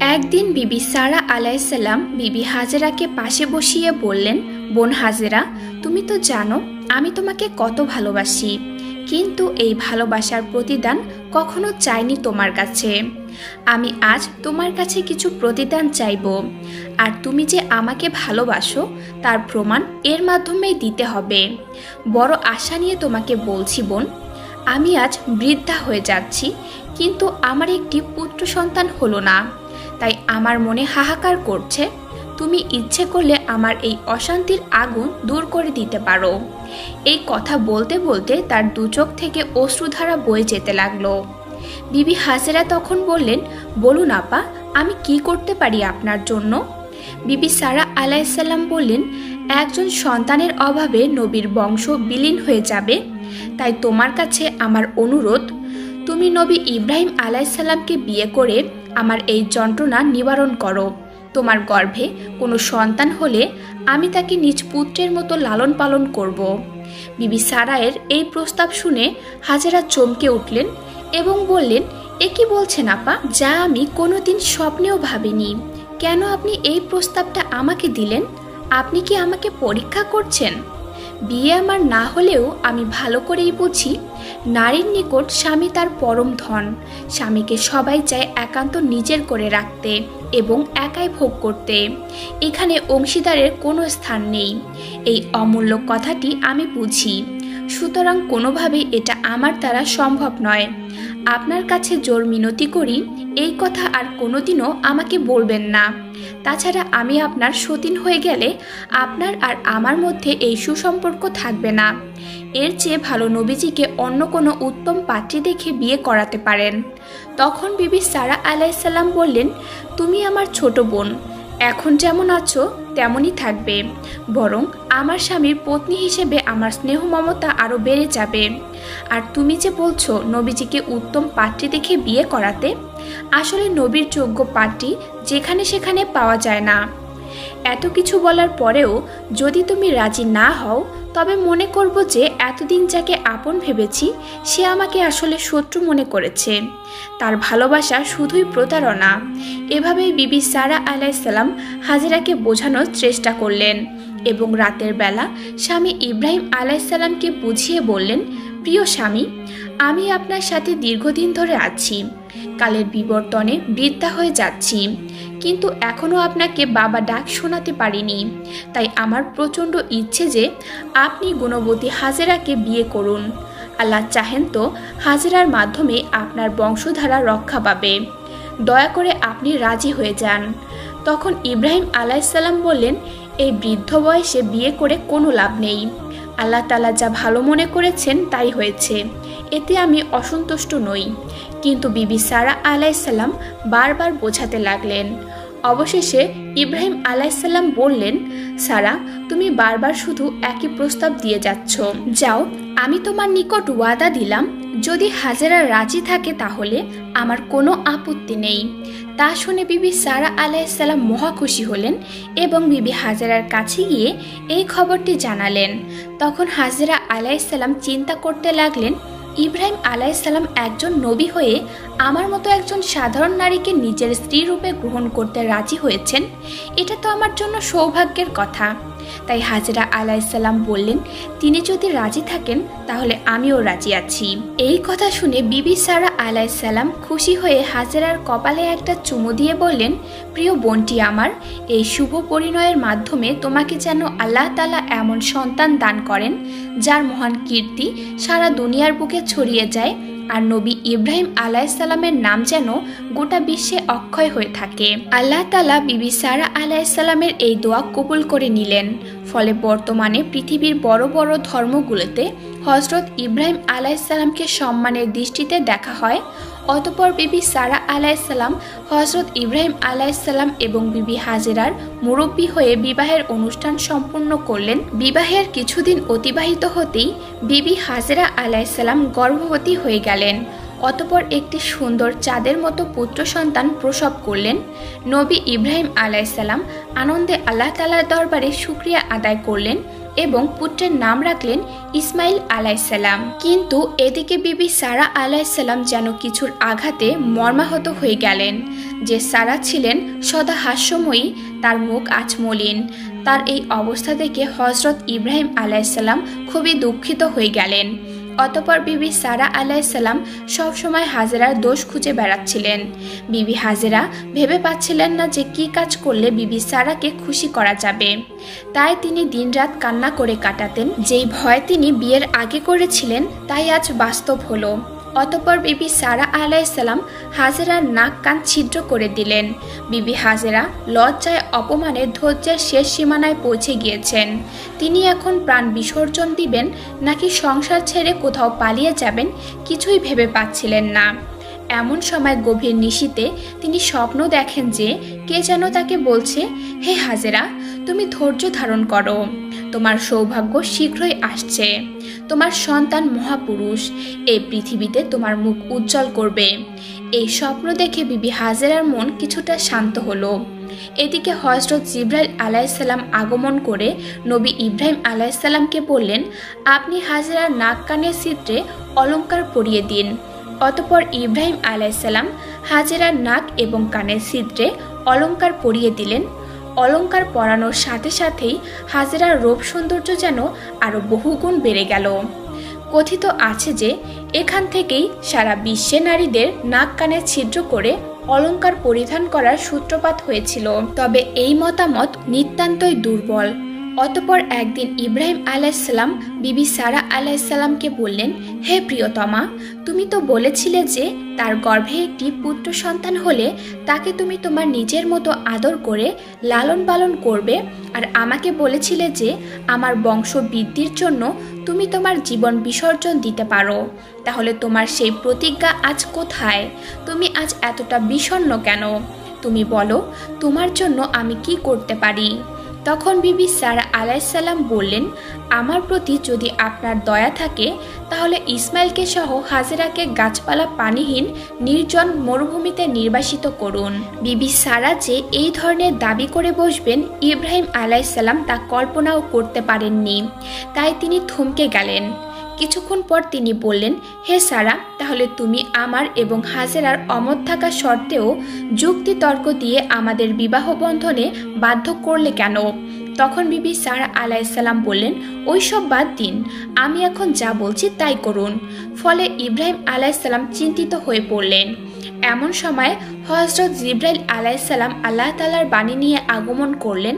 একদিন বিবি সারা আলাইসাল্লাম বিবি হাজেরাকে পাশে বসিয়ে বললেন, বোন হাজেরা, তুমি তো জানো, আমি তোমাকে কত ভালোবাসি। কিন্তু এই ভালোবাসার প্রতিদান কখনো চাইনি তোমার কাছে। আমি আজ তোমার কাছে কিছু প্রতিদান চাইব। আর তুমি যে আমাকে ভালোবাসো, তার প্রমাণ এর মাধ্যমেই দিতে হবে। বড় আশা নিয়ে তোমাকে বলছি বোন আমি আজ বৃদ্ধা হয়ে যাচ্ছি, কিন্তু আমার একটি পুত্র সন্তান হলো না। তাই আমার মনে হাহাকার করছে, তুমি ইচ্ছে করলে আমার এই অশান্তির আগুন দূর করে দিতে পারো। এই কথা বলতে বলতে তার দুচোখ থেকে অশ্রুধারা বয়ে যেতে লাগল। বিবি হাজেরা তখন বললেন, বলুন আপা, আমি কি করতে পারি আপনার জন্য? বিবি সারা আলাইসাল্লাম বললেন একজন সন্তানের অভাবে নবীর বংশ বিলীন হয়ে যাবে, তাই তোমার কাছে আমার অনুরোধ, তুমি নবী ইব্রাহিম আলাইসাল্লামকে বিয়ে করে আমার এই যন্ত্রণা নিবারণ করো। তোমার গর্ভে কোনো সন্তান হলে আমি তাকে নিজ পুত্রের মতো লালন পালন করব। বিবি সারায়ের এই প্রস্তাব শুনে হাজেরা চমকে উঠলেন এবং বললেন, এ কি বলছেন আপা? যা আমি কোনোদিন স্বপ্নেও ভাবিনি। কেন আপনি এই প্রস্তাবটা আমাকে দিলেন? আপনি কি আমাকে পরীক্ষা করছেন? বিয়ে আমার না হলেও আমি ভালো করেই বুঝি, নারীর নিকট স্বামী তার পরম ধন, স্বামীকে সবাই চায় একান্ত নিজের করে রাখতে এবং একাই ভোগ করতে। এখানে অংশীদারের কোনো স্থান নেই। এই অমূল্য কথাটি আমি বুঝি। সুতরাং কোনোভাবেই এটা আমার দ্বারা সম্ভব নয়। আপনার কাছে জোর মিনতি করি, এই কথা আর কোনোদিনও আমাকে বলবেন না। তাছাড়া আমি আপনার সতীন হয়ে গেলে আপনার আর আমার মধ্যে এই সুসম্পর্ক থাকবে না। এর চেয়ে ভালো নবীজিকে অন্য কোনো উত্তম পাত্রী দেখে বিয়ে করাতে পারেন। তখন বিবি সারা আলাইসাল্লাম বললেন, তুমি আমার ছোট বোন। এখন যেমন আছো, তেমনই থাকবে। বরং আমার স্বামীর পত্নী হিসেবে আমার স্নেহ মমতা আরও বেড়ে যাবে। আর তুমি যে বলছো, নবীজিকে উত্তম পাত্রী দেখে বিয়ে করাতে, আসলে নবীর যোগ্য পাত্রী যেখানে সেখানে পাওয়া যায় না। এত কিছু বলার পরেও যদি তুমি রাজি না হও তবে মনে করব যে এতদিন যাকে আপন ভেবেছি, সে আমাকে আসলে শত্রু মনে করেছে। তার ভালোবাসা শুধুই প্রতারণা। এভাবেই বিবি সারা আলাইসাল্লাম হাজিরাকে বোঝানোর চেষ্টা করলেন এবং রাতের বেলা স্বামী ইব্রাহিম আলাইসাল্লামকে বুঝিয়ে বললেন, প্রিয় স্বামী, আমি আপনার সাথে দীর্ঘদিন ধরে আছি। কালের বিবর্তনে বৃদ্ধা হয়ে যাচ্ছি। কিন্তু এখনও আপনাকে বাবা ডাক শোনাতে পারিনি। তাই আমার প্রচণ্ড ইচ্ছে যে আপনি গুণবতী হাজেরাকে বিয়ে করুন। আল্লাহ চাহেন তো হাজেরার মাধ্যমে আপনার বংশধারা রক্ষা পাবে। দয়া করে আপনি রাজি হয়ে যান। তখন ইব্রাহিম আলাইসাল্লাম বললেন, এই বৃদ্ধ বয়সে বিয়ে করে কোনো লাভ নেই। আল্লাহ তালা যা ভালো মনে করেছেন তাই হয়েছে। এতে আমি অসন্তুষ্ট নই। কিন্তু বিবি সারা আলাইসাল্লাম বারবার বোঝাতে লাগলেন। অবশেষে ইব্রাহিম আলাইসাল্লাম বললেন, সারা, তুমি বারবার শুধু একই প্রস্তাব দিয়ে যাচ্ছ। যাও, আমি তোমার নিকট ওয়াদা দিলাম। যদি হাজেরা রাজি থাকে তাহলে আমার কোনো আপত্তি নেই। তা শুনে বিবি সারা আলাইসাল্লাম মহা খুশি হলেন এবং বিবি হাজেরার কাছে গিয়ে এই খবরটি জানালেন। তখন হাজেরা আলাইসাল্লাম চিন্তা করতে লাগলেন, ইব্রাহিম আলাইসাল্লাম একজন নবী হয়ে আমার মতো একজন সাধারণ নারীকে নিজের স্ত্রী রূপে গ্রহণ করতে রাজি হয়েছেন? এটা তো আমার জন্য সৌভাগ্যের কথা। তাই হাজরা আলাইসাল্লাম বললেন, তিনি যদি রাজি থাকেন, তাহলে আমিও রাজি আছি। এই কথা শুনে বিবি সারা আলাইসাল্লাম খুশি হয়ে হাজরার কপালে একটা চুমু দিয়ে বললেন, প্রিয় বোনটি আমার, এই শুভ পরিণয়ের মাধ্যমে তোমাকে যেন আল্লাহ তালা এমন সন্তান দান করেন, যার মহান কীর্তি সারা দুনিয়ার বুকে ছড়িয়ে যায় আর নবী ইব্রাহিম আলাইসাল্লামের নাম যেন গোটা বিশ্বে অক্ষয় হয়ে থাকে। আল্লাহ তালা বিবি সারা আলাইসাল্লামের এই দোয়া কবুল করে নিলেন। ফলে বর্তমানে পৃথিবীর বড় বড় ধর্মগুলোতে হজরত ইব্রাহিম আলাইসাল্লামকে সম্মানের দৃষ্টিতে দেখা হয়, অতপর বিবি সারা আলাইসাল্লাম হজরত ইব্রাহিম আলাইসাল্লাম এবং বিবি হাজেরার মুরব্বী হয়ে বিবাহের অনুষ্ঠান সম্পূর্ণ করলেন। বিবাহের কিছুদিন অতিবাহিত হতেই বিবি হাজেরা আলাইসাল্লাম গর্ভবতী হয়ে গেলেন। অতপর একটি সুন্দর চাঁদের মতো পুত্র সন্তান প্রসব করলেন। নবী ইব্রাহিম আলাইসাল্লাম আনন্দে আল্লাহ তালার দরবারে শুক্রিয়া আদায় করলেন। এবং পুত্রের নাম রাখলেন ইসমাইল আলাইসাল্লাম কিন্তু এদিকে বিবি সারা আলাইসাল্লাম যেন কিছুর আঘাতে মর্মাহত হয়ে গেলেন। যে সারা ছিলেন সদা হাস্যময়ী, তার মুখ আজ মলিন। তার এই অবস্থা থেকে হজরত ইব্রাহিম আলাইসাল্লাম খুবই দুঃখিত হয়ে গেলেন। অতপর বিবি সারা আলাইসাল্লাম সবসময় হাজেরার দোষ খুঁজে বেড়াচ্ছিলেন। বিবি হাজেরা ভেবে পাচ্ছিলেন না যে কি কাজ করলে বিবি সারাকে খুশি করা যাবে। তাই তিনি দিনরাত কান্না করে কাটাতেন। যেই ভয় তিনি বিয়ের আগে করেছিলেন, তাই আজ বাস্তব হলো। অতপর বিবি সারা আলাইসাল্লাম হাজেরার নাক কান ছিদ্র করে দিলেন। বিবি হাজেরা লজ্জায় অপমানে ধৈর্যের শেষ সীমানায় পৌঁছে গিয়েছেন। তিনি এখন প্রাণ বিসর্জন দিবেন নাকি সংসার ছেড়ে কোথাও পালিয়ে যাবেন কিছুই ভেবে পাচ্ছিলেন না। এমন সময় গভীর নিশীতে তিনি স্বপ্ন দেখেন যে কে যেন তাকে বলছে, হে হাজেরা তুমি ধৈর্য ধারণ করো। তোমার সৌভাগ্য শীঘ্রই আসছে। তোমার সন্তান মহাপুরুষ, এই পৃথিবীতে তোমার মুখ উজ্জ্বল করবে। এই স্বপ্ন দেখে বিবি হাজেরার মন কিছুটা শান্ত হলো। এদিকে হজরত জিব্রাইল আলাইসাল্লাম আগমন করে নবী ইব্রাহিম আলাইসাল্লামকে বললেন, আপনি হাজেরার নাক কানের ছিদ্রে অলঙ্কার পরিয়ে দিন। অতপর ইব্রাহিম আলাইসাল্লাম হাজেরার নাক এবং কানের ছিদ্রে অলঙ্কার পরিয়ে দিলেন। অলঙ্কার পরানোর সাথে সাথেই হাজেরার রূপ সৌন্দর্য যেন আরও বহুগুণ বেড়ে গেল। কথিত আছে যে, এখান থেকেই সারা বিশ্বে নারীদের নাক কানে ছিদ্র করে অলঙ্কার পরিধান করার সূত্রপাত হয়েছিল। তবে এই মতামত নিতান্তই দুর্বল। অতপর একদিন ইব্রাহিম আলাইসাল্লাম বিবি সারা আলাইসাল্লামকে বললেন, হে প্রিয়তমা, তুমি তো বলেছিলে যে তার গর্ভে একটি পুত্র সন্তান হলে তাকে তুমি তোমার নিজের মতো আদর করে লালন পালন করবে আর আমাকে বলেছিলে যে আমার বংশ বৃদ্ধির জন্য তুমি তোমার জীবন বিসর্জন দিতে পারো। তাহলে তোমার সেই প্রতিজ্ঞা আজ কোথায়? তুমি আজ এতটা বিষণ্ণ কেন? তুমি বলো, তোমার জন্য আমি কি করতে পারি? তখন বিবি সারা আলাইসাল্লাম বললেন, আমার প্রতি যদি আপনার দয়া থাকে, তাহলে ইসমাইলকে সহ হাজেরাকে গাছপালা পানিহীন, নির্জন মরুভূমিতে নির্বাসিত করুন। বিবি সারা যে এই ধরনের দাবি করে বসবেন, ইব্রাহিম আলাইসাল্লাম তা কল্পনাও করতে পারেননি। তাই তিনি থমকে গেলেন। কিছুক্ষণ পর তিনি বললেন, হে সারা, তাহলে তুমি আমার এবং হাজেরার অমত থাকা সত্ত্বেও যুক্তি তর্ক দিয়ে আমাদের বিবাহ বন্ধনে বাধ্য করলে কেন? তখন বিবি সারা আলাইসাল্লাম বললেন, ওই সব বাদ দিন, আমি এখন যা বলছি তাই করুন। ফলে ইব্রাহিম আলাইসাল্লাম চিন্তিত হয়ে পড়লেন। এমন সময় হজরত জিব্রাইল আলাইসাল্লাম আল্লাহ তালার বাণী নিয়ে আগমন করলেন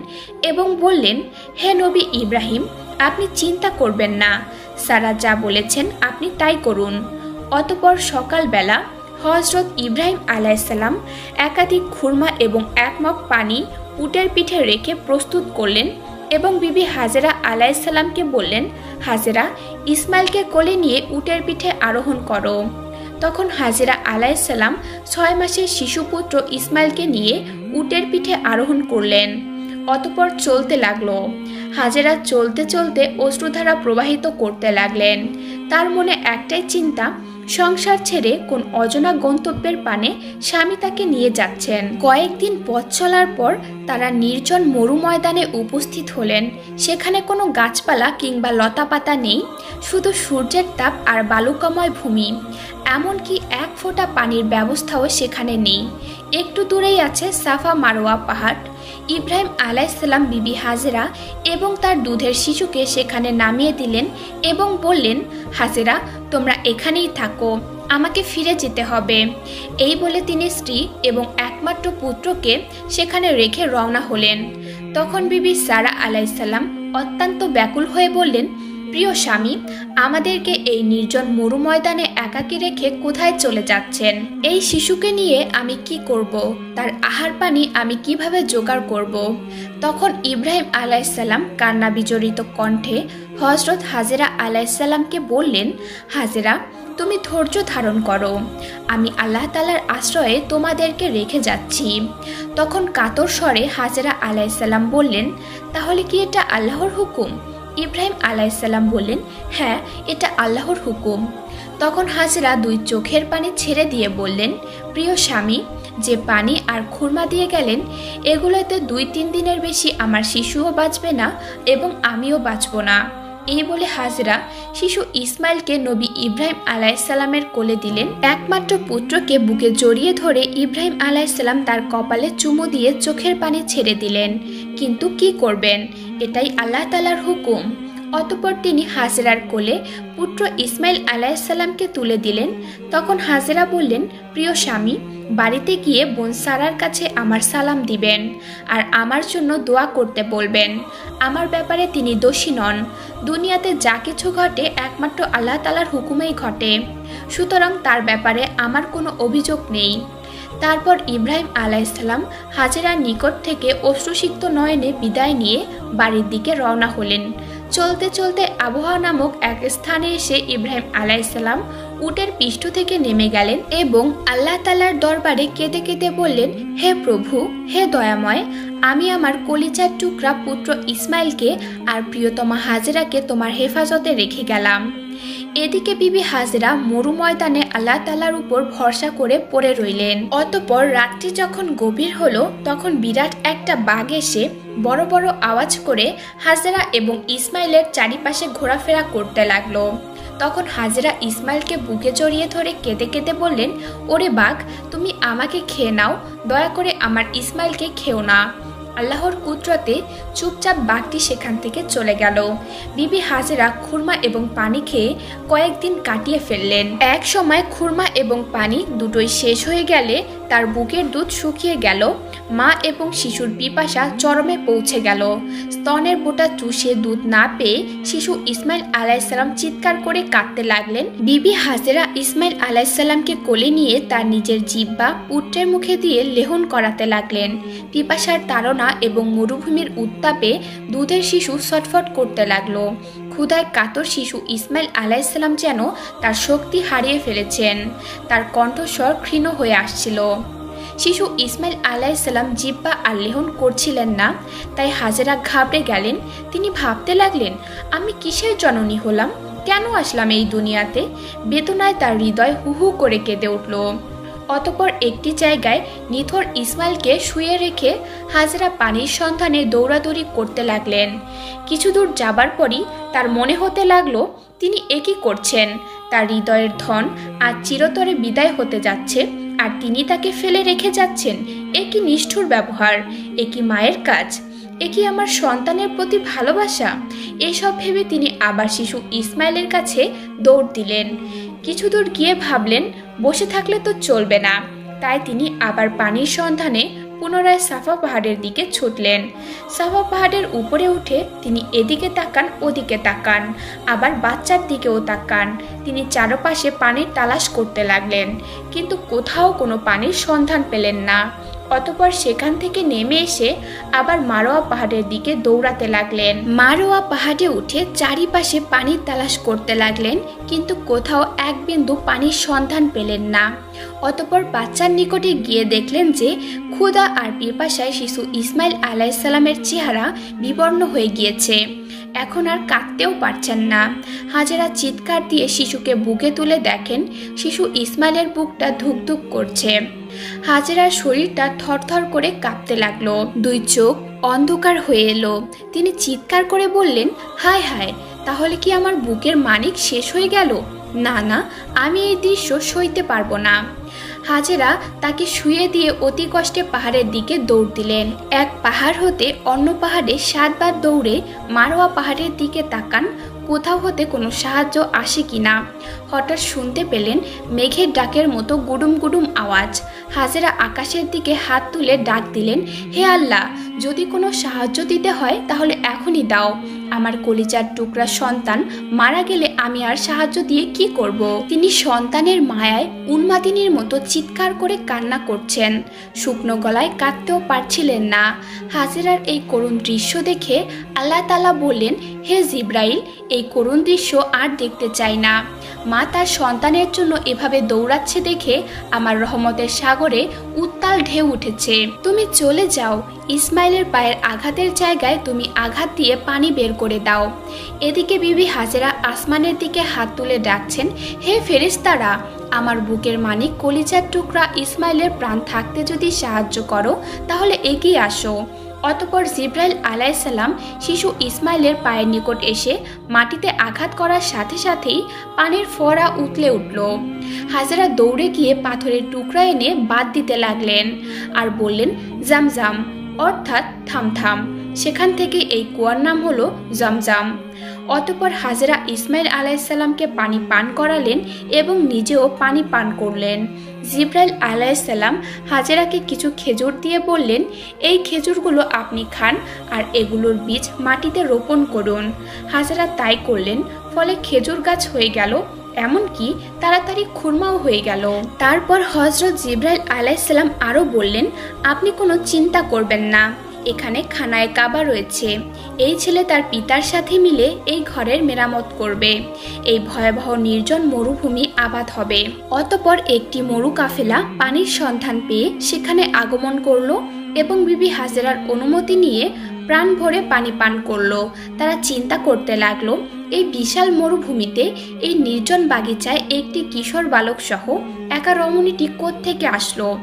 এবং বললেন, হে নবী ইব্রাহিম, আপনি চিন্তা করবেন না সারা যা বলেছেন আপনি তাই করুন। অতপর সকালবেলা হজরত ইব্রাহিম আলাইসাল্লাম একাধিক খুরমা এবং এক মগ পানি উটের পিঠে রেখে প্রস্তুত করলেন এবং বিবি হাজেরা আলাইসাল্লামকে বললেন, হাজেরা, ইসমাইলকে কোলে নিয়ে উটের পিঠে আরোহণ করো। তখন হাজেরা আলাইসাল্লাম ছয় মাসের শিশুপুত্র ইসমাইলকে নিয়ে উটের পিঠে আরোহণ করলেন। অতপর চলতে লাগল। হাজেরা চলতে চলতে অশ্রুধারা প্রবাহিত করতে লাগলেন। তার মনে একটাই চিন্তা, সংসার ছেড়ে কোন অজনা গন্তব্যের পানে স্বামী তাকে নিয়ে যাচ্ছেন। কয়েকদিন পথ চলার পর তারা নির্জন মরু ময়দানে উপস্থিত হলেন। সেখানে কোনো গাছপালা কিংবা লতাপাতা নেই, শুধু সূর্যের তাপ আর বালুকাময় ভূমি। এমনকি এক ফোঁটা পানির ব্যবস্থাও সেখানে নেই। একটু দূরেই আছে সাফা মারোয়া পাহাড়। ইব্রাহিম আলাইসাল্লাম বিবি হাজেরা এবং তার দুধের শিশুকে সেখানে নামিয়ে দিলেন এবং বললেন, হাজেরা, তোমরা এখানেই থাকো, আমাকে ফিরে যেতে হবে। এই বলে তিনি স্ত্রী এবং একমাত্র পুত্রকে সেখানে রেখে রওনা হলেন। তখন বিবি সারা আলাইসাল্লাম অত্যন্ত ব্যাকুল হয়ে বললেন প্রিয় স্বামী, আমাদেরকে এই নির্জন মরু ময়দানে একাকি রেখে কোথায় চলে যাচ্ছেন? এই শিশুকে নিয়ে আমি কি করব? তার আহার পানি আমি কীভাবে জোগাড় করব? তখন ইব্রাহিম আলাইসাল্লাম কান্না বিজড়িত কণ্ঠে হজরত হাজেরা আলাইসাল্লামকে বললেন, হাজেরা, তুমি ধৈর্য ধারণ করো। আমি আল্লাহ তালার আশ্রয়ে তোমাদেরকে রেখে যাচ্ছি। তখন কাতর স্বরে হাজেরা আলাইসাল্লাম বললেন, তাহলে কি এটা আল্লাহর হুকুম? ইব্রাহিম আলাইসাল্লাম বললেন হ্যাঁ এটা আল্লাহর হুকুম। তখন হাজরা দুই চোখের পানি ছেড়ে দিয়ে বললেন, প্রিয় স্বামী, যে পানি আর খুরমা দিয়ে গেলেন, এগুলোতে দুই তিন দিনের বেশি আমার শিশুও বাঁচবে না এবং আমিও বাঁচব না। এই বলে হাজরা শিশু ইসমাইলকে নবী ইব্রাহিম আলাইসাল্লামের কোলে দিলেন। একমাত্র পুত্রকে বুকে জড়িয়ে ধরে ইব্রাহিম আলাইসাল্লাম তার কপালে চুমু দিয়ে চোখের পানি ছেড়ে দিলেন। কিন্তু কি করবেন? এটাই আল্লাহ তালার হুকুম। অতপর তিনি হাজেরার কোলে পুত্র ইসমাইল আলাইসাল্লামকে তুলে দিলেন। তখন হাজেরা বললেন, প্রিয় স্বামী, বাড়িতে গিয়ে বোন সারার কাছে আমার সালাম দিবেন আর আমার জন্য দোয়া করতে বলবেন। আমার ব্যাপারে তিনি দোষী নন। দুনিয়াতে যা কিছু ঘটে একমাত্র আল্লাহ তালার হুকুমেই ঘটে। সুতরাং তার ব্যাপারে আমার কোনো অভিযোগ নেই। তারপর ইব্রাহিম আলাইসাল্লাম হাজেরার নিকট থেকে অশ্রুসিক্ত নয়নে বিদায় নিয়ে বাড়ির দিকে রওনা হলেন। চলতে চলতে আবহাওয়া নামক এক স্থানে এসে ইব্রাহিম আলাইসাল্লাম উটের পৃষ্ঠ থেকে নেমে গেলেন এবং আল্লাহ তালার দরবারে কেঁদে কেঁদে বললেন, হে প্রভু, হে দয়াময়, আমি আমার কলিজার টুকরা পুত্র ইসমাইলকে আর প্রিয়তমা হাজেরাকে তোমার হেফাজতে রেখে গেলাম। এদিকে বিবি হাজরা মরু ময়দানে আল্লাহ তালার উপর ভরসা করে পড়ে রইলেন। অতপর রাত্রি যখন গভীর হলো, তখন বিরাট একটা বাঘ এসে বড় বড় আওয়াজ করে হাজরা এবং ইসমাইলের চারিপাশে ঘোরাফেরা করতে লাগল। তখন হাজরা ইসমাইলকে বুকে জড়িয়ে ধরে কেঁদে কেঁদে বললেন, ওরে বাঘ, তুমি আমাকে খেয়ে নাও, দয়া করে আমার ইসমাইলকে খেও না। আল্লাহর কুদরতে চুপচাপ বাঘটি সেখান থেকে চলে গেল। বিবি হাজেরা খুরমা এবং পানি খেয়ে কয়েকদিন কাটিয়ে ফেললেন। এক সময় খুরমা এবং পানি দুটোই শেষ হয়ে গেলে তার বুকের দুধ শুকিয়ে গেল। মা এবং শিশুর পিপাসা চরমে পৌঁছে গেল। স্তনের বোটা চুষে দুধ না পেয়ে শিশু ইসমাইল আলাইসাল্লাম চিৎকার করে কাঁদতে লাগলেন। বিবি হাজেরা ইসমাইল আলাইসাল্লামকে কোলে নিয়ে তার নিজের জিব্বা পুত্রের মুখে দিয়ে লেহন করাতে লাগলেন। পিপাসার তাড়না এবং মরুভূমির উত্তাপে দুধের শিশু ছটফট করতে লাগল। ক্ষুধায় কাতর শিশু ইসমাইল আলাইসাল্লাম যেন তার শক্তি হারিয়ে ফেলেছেন। তার কণ্ঠস্বর ক্ষীণ হয়ে আসছিল। শিশু ইসমাইল আলাইসাল্লাম জিব্বা আল্লেহন করছিলেন না, তাই হাজেরা ঘাবড়ে গেলেন। তিনি ভাবতে লাগলেন, আমি কিসের জননী হলাম? কেন আসলাম এই দুনিয়াতে? বেদনায় তার হৃদয় হু হু করে কেঁদে উঠল। অতপর একটি জায়গায় নিথর ইসমাইলকে শুয়ে রেখে হাজরা পানির সন্ধানে দৌড়াদৌড়ি করতে লাগলেন। কিছু দূর যাবার পরই তার মনে হতে লাগল, তিনি একই করছেন? তার হৃদয়ের ধন আজ চিরতরে বিদায় হতে যাচ্ছে। আর তিনি তাকে ফেলে রেখে যাচ্ছেন। এ কি নিষ্ঠুর ব্যবহার, এ কি মায়ের কাজ, এ কি আমার সন্তানের প্রতি ভালোবাসা? এসব ভেবে তিনি আবার শিশু ইসমাইলের কাছে দৌড় দিলেন। কিছু দূর গিয়ে ভাবলেন, বসে থাকলে তো চলবে না। তাই তিনি আবার পানির সন্ধানে পুনরায় সাফা পাহাড়ের দিকে ছুটলেন। সাফা পাহাড়ের উপরে উঠে তিনি এদিকে তাকান, ওদিকে তাকান। আবার বাচ্চার দিকেও তাকান। তিনি চারপাশে পানির তালাশ করতে লাগলেন, কিন্তু কোথাও কোনো পানির সন্ধান পেলেন না। অতপর সেখান থেকে নেমে এসে আবার মারোয়া পাহাড়ের দিকে দৌড়াতে লাগলেন। মারোয়া পাহাড়ে উঠে চারিপাশে পানির তালাশ করতে লাগলেন, কিন্তু কোথাও এক বিন্দু পানির সন্ধান পেলেন না। অতপর বাচ্চার নিকটে গিয়ে দেখলেন যে ক্ষুদা আর পিপাসায় শিশু ইসমাইল আলাইসাল্লামের চেহারা বিবর্ণ হয়ে গিয়েছে। এখন আর কাঁদতেও পারছেন না। হাজারা চিৎকার দিয়ে শিশুকে বুকে তুলে দেখেন, শিশু ইসমাইলের বুকটা ধুকধুক করছে। হাজেরার শরীরটা থরথর করে কাঁপতে লাগল। দুই চোখ অন্ধকার হয়ে এলো। তিনি চিৎকার করে বললেন, হায় হায়, তাহলে কি আমার বুকের মানিক শেষ হয়ে গেল? না না, আমি এই দৃশ্য সইতে পারব না। হাজেরা তাকে শুয়ে দিয়ে অতি কষ্টে পাহাড়ের দিকে দৌড় দিলেন। এক পাহাড় হতে অন্য পাহাড়ে সাতবার দৌড়ে মারোয়া পাহাড়ের দিকে তাকান, কোথাও হতে কোনো সাহায্য আসে কি না। হঠাৎ শুনতে পেলেন মেঘের ডাকের মতো গুডুম গুডুম আওয়াজ। হাজেরা আকাশের দিকে হাত তুলে ডাক দিলেন, হে আল্লাহ, যদি কোনো সাহায্য দিতে হয় তাহলে এখনই দাও। আমার কলিজার টুকরা সন্তান মারা গেলে আমি আর সাহায্য দিয়ে কি করব। তিনি সন্তানের মায়ায় উন্মাদিনীর মতো চিৎকার করে কান্না করছেন। শুকনো গলায় কাঁদতেও পারছিলেন না। হাজেরার এই করুণ দৃশ্য দেখে আল্লাহ তালা বললেন, হে জিব্রাইল, এই করুণ দৃশ্য আর দেখতে চাই না। মা তার সন্তানের জন্য এভাবে দৌড়াচ্ছে দেখে আমার রহমতের সাগরে উত্তাল ঢেউ উঠেছে। তুমি চলে যাও। ইসমাইলের পায়ের আঘাতের জায়গায় তুমি আঘাত দিয়ে পানি বের করে দাও। এদিকে বিবি হাজেরা আসমানের দিকে হাত তুলে ডাকছেন, হে ফেরেশতারা, আমার বুকের মানিক কলিজার টুকরা ইসমাইলের প্রাণ থাকতে যদি সাহায্য করো, তাহলে এগিয়ে আসো। অতপর জিব্রাইল আলাইসাল্লাম শিশু ইসমাইলের পায়ের নিকট এসে মাটিতে আঘাত করার সাথে সাথেই পানির ফোয়ারা উতলে উঠল। হাজারা দৌড়ে গিয়ে পাথরের টুকরা এনে বাদ দিতে লাগলেন আর বললেন জামজাম অর্থাৎ থামথাম সেখান থেকে এই কুয়ার নাম হলো জমজাম। অতপর হাজরা ইসমাইল আলাইসাল্লামকে পানি পান করালেন এবং নিজেও পানি পান করলেন। জিব্রাইল আলাইসাল্লাম হাজেরাকে কিছু খেজুর দিয়ে বললেন, এই খেজুরগুলো আপনি খান আর এগুলোর বীজ মাটিতে রোপণ করুন। হাজেরা তাই করলেন, ফলে খেজুর গাছ হয়ে গেল, এমনকি তাড়াতাড়ি খুরমাও হয়ে গেল। তারপর হজরত জিব্রাইল আলাইসাল্লাম আরও বললেন, আপনি কোনো চিন্তা করবেন না। এখানে খানায় কাবা রয়েছে। এই ছেলে তার পিতার সাথে মিলে এই ঘরের মেরামত করবে। এই ভয়াবহ নির্জন মরুভূমি আবাদ হবে। অতপর একটি মরু কাফেলা পানির সন্ধান পেয়ে সেখানে আগমন করল এবং বিবি হাজেরার অনুমতি নিয়ে প্রাণ ভরে পানি পান করল। তারা চিন্তা করতে লাগল, এই বিশাল মরুভূমিতে এই নির্জন বাগিচায় একটি কিশোর বালক সহ একা রমণীটি থেকে আসলো?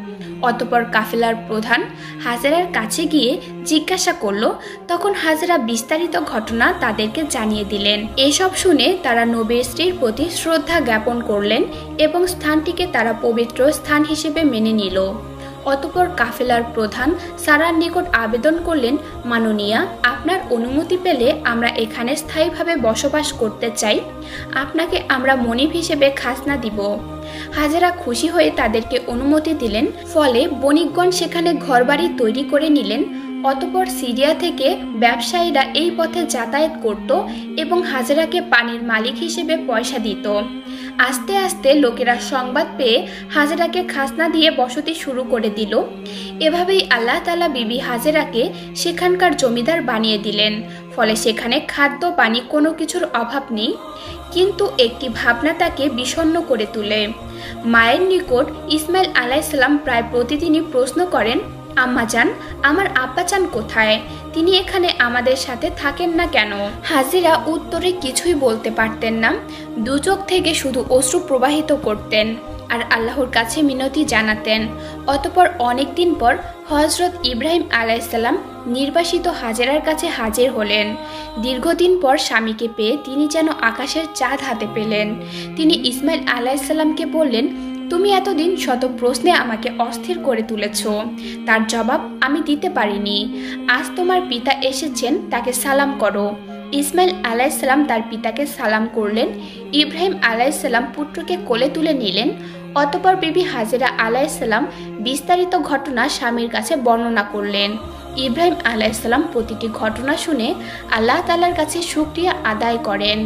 অতপর কাফেলার প্রধান হাজেরার কাছে গিয়ে জিজ্ঞাসা করল, তখন হাজারা বিস্তারিত ঘটনা তাদেরকে জানিয়ে দিলেন। এসব শুনে তারা নবীর স্ত্রীর প্রতি শ্রদ্ধা জ্ঞাপন করলেন এবং স্থানটিকে তারা পবিত্র স্থান হিসেবে মেনে নিল। অতপর কাফেলার প্রধান সারার নিকট আবেদন করলেন, মাননীয়া, আপনার অনুমতি পেলে আমরা এখানে স্থায়ীভাবে বসবাস করতে চাই। আপনাকে আমরা মনিব হিসেবে খাজনা দিব। হাজারা খুশি হয়ে তাদেরকে অনুমতি দিলেন, ফলে বণিকগণ সেখানে ঘরবাড়ি তৈরি করে নিলেন। অতপর সিরিয়া থেকে ব্যবসায়ীরা এই পথে যাতায়াত করত এবং হাজারাকে পানির মালিক হিসেবে পয়সা দিত। আস্তে আস্তে লোকেরা সংবাদ পেয়ে হাজারাকে খাসনা দিয়ে বসতি শুরু করে দিল। এভাবেই আল্লাহ তালা বিবি হাজেরাকে সেখানকার জমিদার বানিয়ে দিলেন। ফলে সেখানে খাদ্য, পানি কোনো কিছুর অভাব নেই। কিন্তু একটি ভাবনা তাকে বিষণ্ন করে তোলে। মায়ের নিকট ইসমাইল আলাইসাল্লাম প্রায় প্রতিদিনই প্রশ্ন করেন আম্মাজান আমার আব্বাচান কোথায়? তিনি এখানে আমাদের সাথে থাকেন না কেন? হাজিরা উত্তরে কিছুই বলতে পারতেন না। দুচোখ থেকে শুধু অশ্রু প্রবাহিত করতেন আর আল্লাহর কাছে মিনতি জানাতেন। অতপর অনেক দিন পর হজরত ইব্রাহিম আলাইসাল্লাম নির্বাসিত হাজেরার কাছে হাজির হলেন। দীর্ঘদিন পর স্বামীকে পেয়ে তিনি যেন আকাশের চাঁদ হাতে পেলেন। তিনি ইসমাইল আলাইসাল্লামকে বললেন তুমি এতদিন শত প্রশ্নে আমাকে অস্থির করে তুলেছ। তার জবাব আমি দিতে পারিনি। আজ তোমার পিতা এসেছেন, তাকে সালাম করো। ইসমাইল আলাইসাল্লাম তার পিতাকে সালাম করলেন। ইব্রাহিম আলাইসাল্লাম পুত্রকে কোলে তুলে নিলেন। অতপর বিবি হাজেরা আলাইসাল্লাম বিস্তারিত ঘটনা স্বামীর কাছে বর্ণনা করলেন। ইব্রাহিম আলাইসাল্লাম প্রতিটি ঘটনা শুনে আল্লাহ তালার কাছে সুক্রিয়া আদায় করেন।